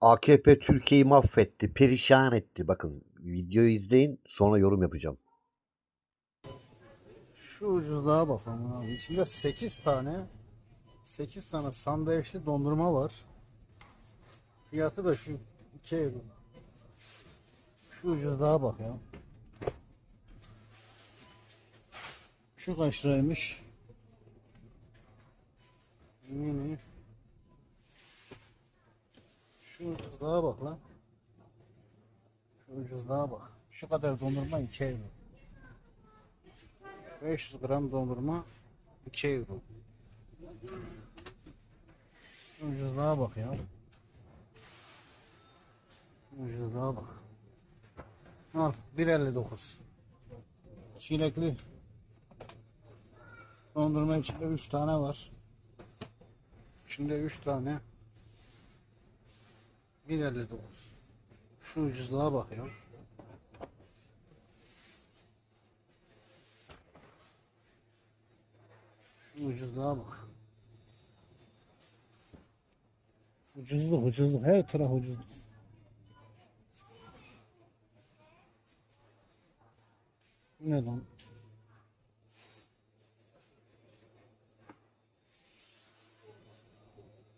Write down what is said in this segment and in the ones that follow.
AKP Türkiye'yi mahvetti, perişan etti. Bakın videoyu izleyin sonra yorum yapacağım. Şu ucuzluğa bak aman abi. İçinde 8 tane 8 tane sandviçli dondurma var. Fiyatı da şu 2 euro. Şu ucuzluğa bak ya. Şu kaç liraymış? Mini. Şu ucuzluğa bak lan. Şu ucuzluğa bak. Şu kadar dondurma 2 euro. 500 gram dondurma 2 euro. Ucuzluğa bak ya. Ucuzluğa bak. Al 1.59. Çilekli. Dondurma içinde 3 tane var. İçinde 3 tane. 1.59. Şu ucuzluğa bak ya. Şu ucuzluğa bak. Ucuzluk ucuzluk her taraf ucuzluk. Ne lan?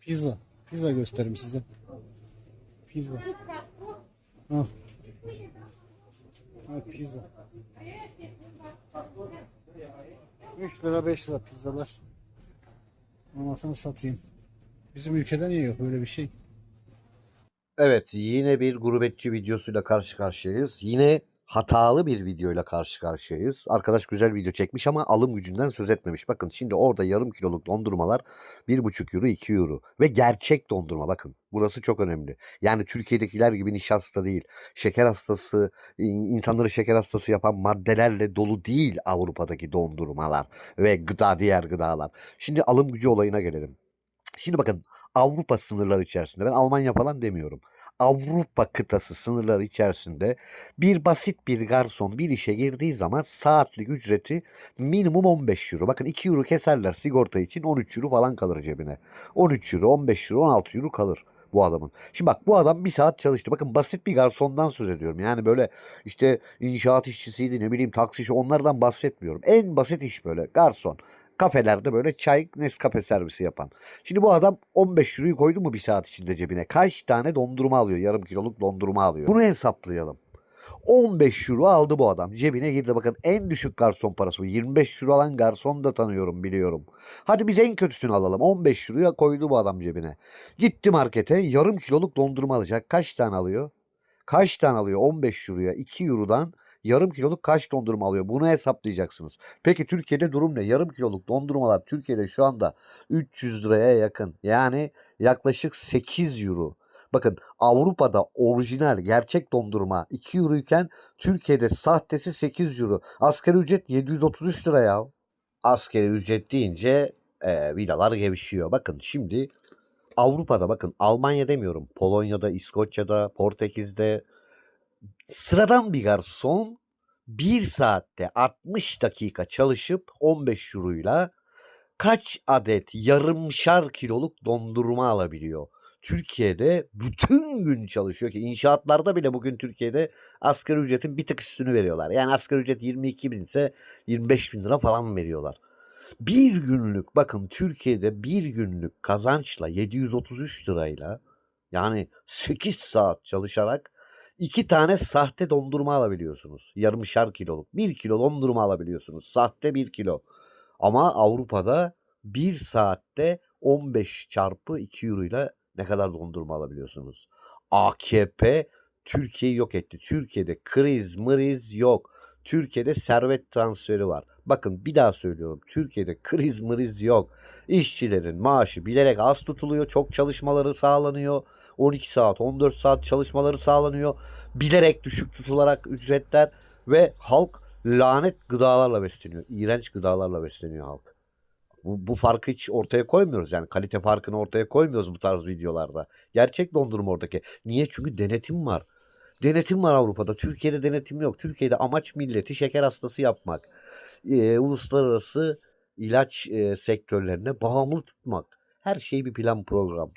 Pizza. Pizza göstereyim size. Pizza. Al. Al pizza. 3 lira 5 lira pizzalar. Anasını satayım. Bizim ülkede niye yok böyle bir şey? Evet yine bir gurbetçi videosuyla karşı karşıyayız. Yine hatalı bir videoyla karşı karşıyayız. Arkadaş güzel video çekmiş ama alım gücünden söz etmemiş. Bakın şimdi orada yarım kiloluk dondurmalar 1,5 euro 2 euro. Ve gerçek dondurma bakın. Burası çok önemli. Yani Türkiye'dekiler gibi nişasta değil. Şeker hastası, in- insanları şeker hastası yapan maddelerle dolu değil Avrupa'daki dondurmalar ve gıda diğer gıdalar. Şimdi alım gücü olayına gelelim. Şimdi bakın Avrupa sınırları içerisinde ben Almanya falan demiyorum. Avrupa kıtası sınırları içerisinde bir basit bir garson bir işe girdiği zaman saatlik ücreti minimum 15 euro. Bakın 2 euro keserler sigorta için 13 euro falan kalır cebine. 13 euro, 15 euro, 16 euro kalır bu adamın. Şimdi bak bu adam bir saat çalıştı. Bakın basit bir garsondan söz ediyorum. Yani böyle işte inşaat işçisiydi ne bileyim taksici onlardan bahsetmiyorum. En basit iş böyle garson. Kafelerde böyle çay Nescafe servisi yapan. Şimdi bu adam 15 euroyu koydu mu bir saat içinde cebine? Kaç tane dondurma alıyor? Yarım kiloluk dondurma alıyor. Bunu hesaplayalım. 15 euro aldı bu adam. Cebine girdi bakın en düşük garson parası bu. 25 euro alan garson da tanıyorum biliyorum. Hadi biz en kötüsünü alalım. 15 euroya koydu bu adam cebine. Gitti markete yarım kiloluk dondurma alacak. Kaç tane alıyor? Kaç tane alıyor? 15 euroya 2 eurodan yarım kiloluk kaç dondurma alıyor? Bunu hesaplayacaksınız. Peki Türkiye'de durum ne? Yarım kiloluk dondurmalar Türkiye'de şu anda 300 liraya yakın. Yani yaklaşık 8 euro. Bakın Avrupa'da orijinal gerçek dondurma 2 euro iken Türkiye'de sahtesi 8 euro. Asgari ücret 733 lira ya. Asgari ücret deyince e, vidalar gevşiyor. Bakın şimdi Avrupa'da bakın Almanya demiyorum. Polonya'da, İskoçya'da, Portekiz'de sıradan bir garson bir saatte 60 dakika çalışıp 15 euroyla kaç adet yarımşar kiloluk dondurma alabiliyor? Türkiye'de bütün gün çalışıyor ki inşaatlarda bile bugün Türkiye'de asgari ücretin bir tık üstünü veriyorlar. Yani asgari ücret 22 bin ise 25 bin lira falan veriyorlar. Bir günlük bakın Türkiye'de bir günlük kazançla 733 lirayla yani 8 saat çalışarak iki tane sahte dondurma alabiliyorsunuz. Yarımşar kiloluk. Bir kilo dondurma alabiliyorsunuz. Sahte bir kilo. Ama Avrupa'da bir saatte 15 çarpı 2 euro ile ne kadar dondurma alabiliyorsunuz? AKP Türkiye'yi yok etti. Türkiye'de kriz mriz yok. Türkiye'de servet transferi var. Bakın bir daha söylüyorum. Türkiye'de kriz mriz yok. İşçilerin maaşı bilerek az tutuluyor. Çok çalışmaları sağlanıyor. 12 saat, 14 saat çalışmaları sağlanıyor. Bilerek düşük tutularak ücretler ve halk lanet gıdalarla besleniyor. İğrenç gıdalarla besleniyor halk. Bu, bu farkı hiç ortaya koymuyoruz. Yani kalite farkını ortaya koymuyoruz bu tarz videolarda. Gerçek dondurma oradaki. Niye? Çünkü denetim var. Denetim var Avrupa'da. Türkiye'de denetim yok. Türkiye'de amaç milleti şeker hastası yapmak. Ee, uluslararası ilaç e, sektörlerine bağımlı tutmak. Her şey bir plan program.